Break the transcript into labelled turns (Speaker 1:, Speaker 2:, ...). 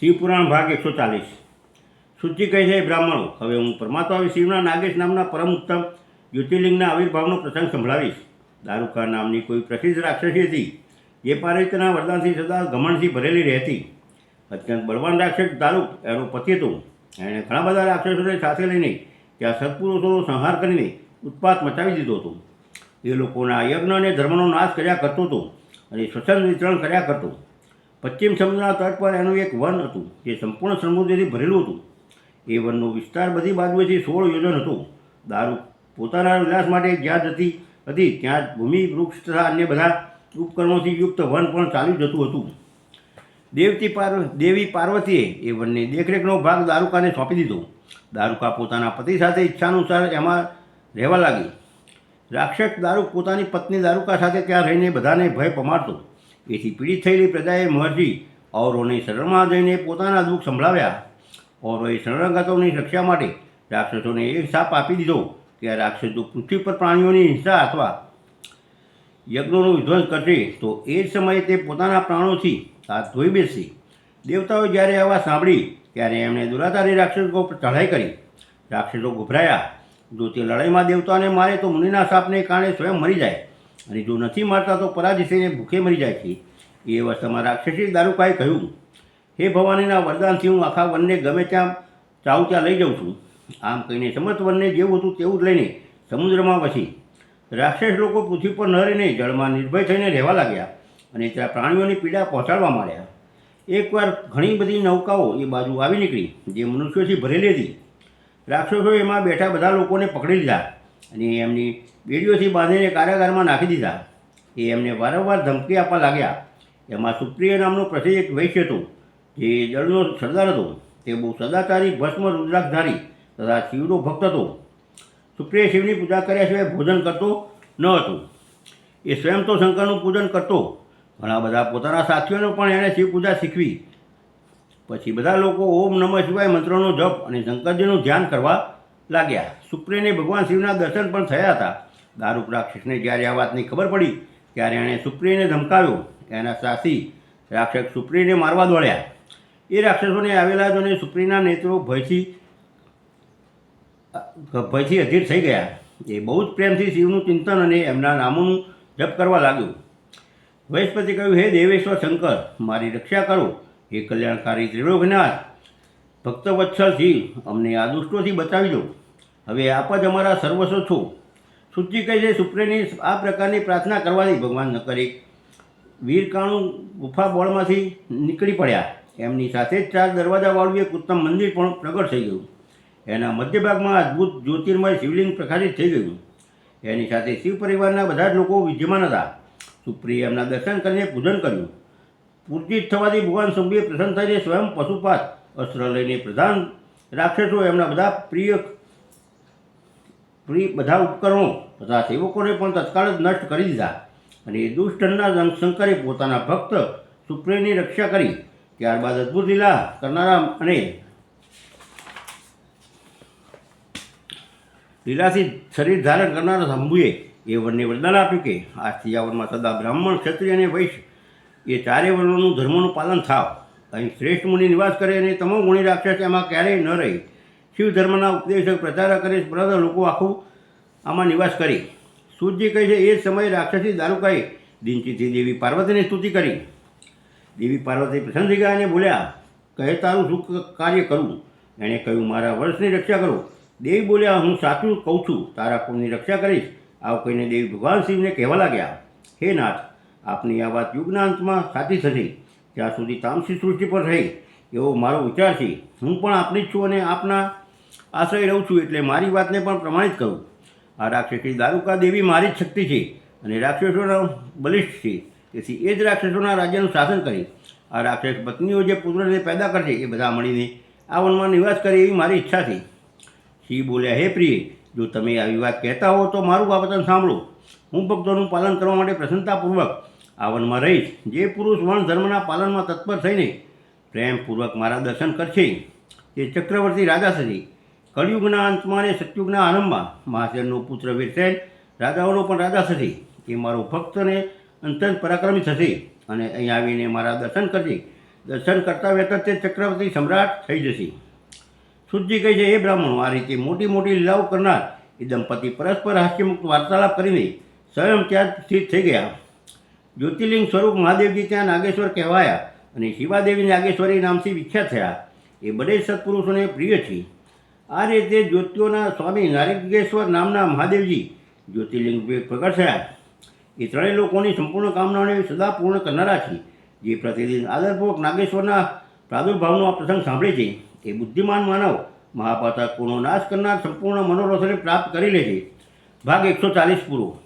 Speaker 1: શિવપુરાણ ભાગ એકસો ચાલીસ. શુદ્ધિ કહે છે બ્રાહ્મણો, હવે હું પરમાત્મા શિવના નાગેશ નામના પરમ ઉત્તમ જ્યોતિર્લિંગના આવિર્ભાવનો પ્રસંગ સંભળાવીશ. દારૂકા નામની કોઈ પ્રસિદ્ધ રાક્ષસી હતી જે પારિતના વરદાનથી સદા ઘમણથી ભરેલી રહેતી. અત્યંત બળવાન રાક્ષસ દારૂક એનો પતિ હતો. એણે ઘણા બધા રાક્ષસોને સાથે લઈને ત્યાં સત્પુરુષોનો સંહાર કરીને ઉત્પાત મચાવી દીધો હતો. એ લોકોના યજ્ઞ અને ધર્મનો નાશ કર્યા કરતો હતો અને સ્વચ્છંદ વિતરણ કર્યા કરતો. પશ્ચિમ સમુદ્રના તટ પર એનું એક વન હતું, જે સંપૂર્ણ સમૃદ્ધિથી ભરેલું હતું. એ વનનો વિસ્તાર બધી બાજુએથી સોળ યોજન હતો. દારૂ પોતાના વિલાસ માટે જ્યાં જતી હતી, ત્યાં ભૂમિ, વૃક્ષ તથા અન્ય બધા ઉપકરણોથી યુક્ત વન પણ ચાલી જતું હતું. દેવતી પાર્વ દેવી પાર્વતીએ એ વનની દેખરેખનો ભાગ દારૂકાને સોંપી દીધો. દારૂકા પોતાના પતિ સાથે ઈચ્છાનુસાર એમાં રહેવા લાગી. રાક્ષસ દારૂક પોતાની પત્ની દારૂકા સાથે ત્યાં રહીને બધાને ભય પમાડતો. એથી પીડિત થયેલી પ્રજાએ મહર્ષિ ઔરોને શરણમાં જઈને પોતાના દુઃખ સંભળાવ્યા. ઔરોએ શરણાગતોની રક્ષા માટે રાક્ષસોને એક સાપ આપી દીધો કે આ રાક્ષસો પૃથ્વી પર પ્રાણીઓની હિંસા અથવા યજ્ઞોનો વિધ્વંસ કરશે, તો એ જ સમયે તે પોતાના પ્રાણોથી હાથ ધોઈ બેસશે દેવતાઓ જ્યારે આવા સાંભળી, ત્યારે એમણે દુરાધારી રાક્ષસો પર ચઢાઈ કરી. રાક્ષસો ગભરાયા. જો તે લડાઈમાં દેવતાને મારે તો મુનિના સાપને કારણે સ્વયં મરી જાય. અને જો નથી મારતા તો પરાજિત થઈને ભૂખે મરી જાય છે. એ અવસ્થામાં રાક્ષસી દારૂકાએ કહ્યું, હે ભવાનીના વરદાનથી હું આખા વનને ગમે ત્યાં ચાવું ત્યાં લઈ જાઉં છું. આમ કહીને સમસ્ત વનને જેવું હતું તેવું જ લઈને સમુદ્રમાં વસી. રાક્ષસ લોકો પૃથ્વી પર ન રહીને જળમાં નિર્ભય થઈને રહેવા લાગ્યા અને ત્યાં પ્રાણીઓની પીડા પહોંચાડવા માંડ્યા. એકવાર ઘણી બધી નૌકાઓ એ બાજુ આવી નીકળી, જે મનુષ્યોથી ભરેલી હતી. રાક્ષસો એમાં બેઠા બધા લોકોને પકડી લીધા અને એમની બેડીઓથી બાંધીને કારાગારમાં નાખી દીધા. એ એમને વારંવાર ધમકી આપવા લાગ્યા. એમાં સુપ્રિય નામનો પ્રસિદ્ધ એક વૈશ્ય હતો, જે દળનો સરદાર હતો. તે બહુ સદાચારી, ભસ્મ, રુદ્રાક્ષધારી તથા શિવનો ભક્ત હતો. સુપ્રિય શિવની પૂજા કર્યા સિવાય ભોજન કરતો ન હતો. એ સ્વયં તો શંકરનું પૂજન કરતો. ઘણા બધા પોતાના સાથીઓને પણ એણે શિવ પૂજા શીખવી. પછી બધા લોકો ઓમ નમઃ શિવાય મંત્રોનો જપ અને શંકરજીનું ધ્યાન કરવા લાગ્યા. સુપ્રિયને ભગવાન શિવના દર્શન પણ થયા હતા. દારૂક રાક્ષસને જ્યારે આ વાતની ખબર પડી, ત્યારે એણે સુપ્રિયને ધમકાવ્યો એના સાથી રાક્ષસ સુપ્રિયને મારવા દોડ્યા. એ રાક્ષસોને આવેલા જોને સુપ્રિયના નેત્રો ભયથી ભયથી અધીર થઈ ગયા. એ બહુ જ પ્રેમથી શિવનું ચિંતન અને એમના નામોનું જપ કરવા લાગ્યું. વૈષ્પતિ કહ્યું, હે દેવેશ્વર શંકર, મારી રક્ષા કરો. હે કલ્યાણકારી ત્રિલોકનાથ ભક્તવત્સલ શિવ, અમને આ દુષ્ટોથી બચાવી દો. હવે આપ જ અમારા સર્વસ્વ છો. શુદ્ધિ કહે છે, સુપ્રેની આ પ્રકારની પ્રાર્થના કરવાથી ભગવાન ન કરી વીરકાણું ગુફા બોળમાંથી નીકળી પડ્યા. એમની સાથે જ ચાર દરવાજાવાળું એક ઉત્તમ મંદિર પણ પ્રગટ થઈ ગયું. એના મધ્ય ભાગમાં અદ્ભુત જ્યોતિર્મય શિવલિંગ પ્રકાશિત થઈ ગયું. એની સાથે શિવ પરિવારના બધા જ લોકો વિદ્યમાન હતા. સુપ્રિય એમના દર્શન કરીને પૂજન કર્યું. પૂર્તિત થવાથી ભગવાન શંભુએ પ્રસન્ન થઈને સ્વયં પશુપાત અસ્ત્ર લઈને પ્રધાન રાક્ષસો એમના બધા પ્રિય પ્રિય બધા ઉપકરણો તથા સેવકોને પણ તત્કાળ જ નષ્ટ કરી દીધા. અને દુષ્ટના રંગશંકરે પોતાના ભક્ત સુપ્રેની રક્ષા કરી. ત્યારબાદ અદ્ભુત લીલા કરનારા અને લીલાથી શરીર ધારણ કરનારા શંભુએ એ વનને વરદાન આપ્યું કે આ સિયાવરમાં સદા બ્રાહ્મણ, ક્ષત્રિય અને વૈશ્ય એ ચારે વર્ણોનું ધર્મનું પાલન થાવ. અહીં શ્રેષ્ઠ મુનિ નિવાસ કરે અને તમામ ગુણી રાક્ષસ એમાં ક્યારેય ન રહી. શિવ ધર્મના ઉપદેશક પ્રચારક અને પ્રદ લોકો આખું આમાં નિવાસ કરી. સૂર્યજી કહે છે, એ સમયે રાક્ષસી દારૂકાએ દિનચીથી દેવી પાર્વતીની સ્તુતિ કરી. દેવી પાર્વતી પ્રસન્ન થઈ ગયા અને બોલ્યા, કહે તારું શું કાર્ય કરવું એણે કહ્યું, મારા વર્ષની રક્ષા કરો. દેવી બોલ્યા, હું સાચું કહું છું. તારા કુળની રક્ષા કરીશ. આવું કહીને દેવી ભગવાન શિવને કહેવા લાગ્યા, હે નાથ, આપની આ વાત યુગના અંતમાં સાચી થશે. ત્યાં સુધી તામસી સૃષ્ટિ પર રહે એવો મારો વિચાર છે. હું પણ આપની જ છું અને આપના આશ્રય રહું છું એટલે મારી વાતને પણ પ્રમાણિત કરું. આ રાક્ષસી દારૂકા દેવી મારી જ શક્તિ છે અને રાક્ષસોના બલિષ્ઠ છે. તેથી એ જ રાક્ષસોના રાજ્યનું શાસન કરી. આ રાક્ષસ પત્નીઓ જે પુત્રને પેદા કરશે એ બધા મળીને આ વનમાં નિવાસ કરે એવી મારી ઈચ્છા છે. સિંહ બોલ્યા, હે પ્રિય, જો તમે આવી વાત કહેતા હો તો મારું બાબતન સાંભળો. હું ભક્તોનું પાલન કરવા માટે પ્રસન્નતાપૂર્વક આ વનમાં રહીશ. જે પુરુષ વન ધર્મના પાલનમાં તત્પર થઈને પ્રેમપૂર્વક મારા દર્શન કરશે. તે ચક્રવર્તી રાજા થશે. કળિયુગના અંતમાં અને સતયુગના આરંભમાં મહાશેરનો પુત્ર વીરસેન રાજાઓનો પણ રાજા થશે. એ મારો ભક્ત અને અંતર પરાક્રમી થશે. અને અહીં આવીને મારા દર્શન કરશે દર્શન કરતા વેતા તે ચક્રવર્તી સમ્રાટ થઈ જશે. શુદ્ધિ કહે છે એ બ્રાહ્મણો, આ રીતે મોટી મોટી લીલાઓ કરનાર એ દંપતી પરસ્પર હાસ્યમુક્ત વાર્તાલાપ કરીને સ્વયં ત્યાં સ્થિત થઈ ગયા. જ્યોતિર્લિંગ સ્વરૂપ મહાદેવજી ત્યાં નાગેશ્વર કહેવાયા અને શિવાદેવી નાગેશ્વરી નામથી વિખ્યાત થયા. એ બધે સત્પુરુષોને પ્રિય છે. આ રીતે જ્યોતિઓના સ્વામી નારિકેશ્વર નામના મહાદેવજી જ્યોતિર્લિંગ પ્રગટ થયા. એ ત્રણેય લોકોની સંપૂર્ણ કામનાઓને સદા પૂર્ણ કરનારા છે. જે પ્રતિદિન આદરપૂર્વક નાગેશ્વરના પ્રાદુર્ભાવનો આ પ્રસંગ સાંભળે છે. એ બુદ્ધિમાન માનવ મહાપાતકોનો નાશ કરનાર સંપૂર્ણ મનોરથને પ્રાપ્ત કરી લે છે. ભાગ એકસો ચાલીસ પૂરો.